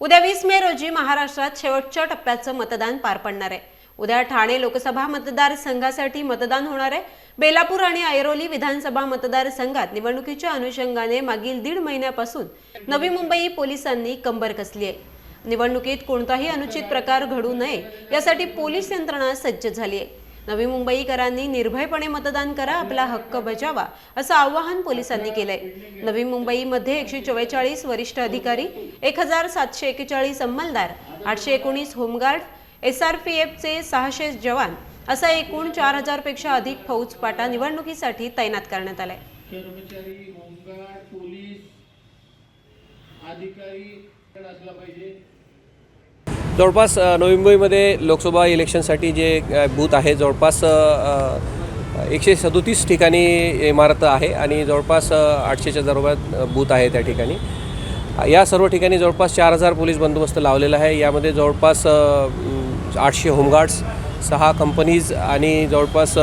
उद्या वीस मे रोजी महाराष्ट्रात शेवटच्या टप्प्याचं मतदान पार पडणार आहे. उद्या ठाणे लोकसभा मतदारसंघासाठी मतदान होणार आहे. बेलापूर आणि ऐरोली विधानसभा मतदारसंघात निवडणुकीच्या अनुषंगाने मागील दीड महिन्यापासून नवी मुंबई पोलिसांनी कंबर कसली आहे. निवडणुकीत कोणताही अनुचित प्रकार घडू नये यासाठी पोलीस यंत्रणा सज्ज झाली आहे. नवी मुंबईकरांनी निर्भयपणे मतदान करा आपला हक्क बजावा असं आवाहन पोलिसांनी केलंय. नवी मुंबईमध्ये एकशे चव्वेचाळीस वरिष्ठ अधिकारी एक हजार सातशे एक्केचाळीस अंमलदार आठशे एकोणीस home guard S R P एफचे सहाशे जवान असा एकूण चार हजारपेक्षा अधिक फौजपाटा निवडणुकीसाठी तैनात करण्यात आलाय. कर्मचारी होमगार्ड पोलीस अधिकारी असला पाहिजे. जवळपास अ, नवी मुंबईमध्ये लोकसभा इलेक्शनसाठी जे बूथ आहे जवळपास एकशे सदोतीस ठिकाणी इमारत आहे आणि जवळपास आठशेच्या दरम्यान बूथ आहे त्या ठिकाणी. या सर्व ठिकाणी जवळपास चार हजार पोलीस बंदोबस्त लावलेला आहे. यामध्ये जवळपास आठशे होमगार्ड्स सहा कंपनीज आणि जवळपास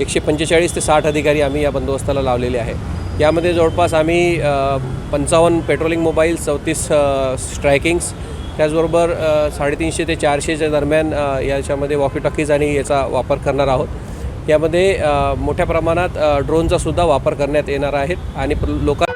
एकशे पंचेचाळीस ते साठ अधिकारी आम्ही या बंदोबस्ताला लावलेले आहे. यामध्ये जवळपास आम्ही पंचावन्न पेट्रोलिंग मोबाईल चौतीस स्ट्रायकिंग्स त्याचबरोबर साडेतीनशे ते चारशेच्या दरम्यान याच्यामध्ये वॉकी टॉकीज आणि याचा वापर करणार आहोत. यामध्ये मोठ्या प्रमाणात ड्रोनचासुद्धा वापर करण्यात येणार आहेत आणि लोकां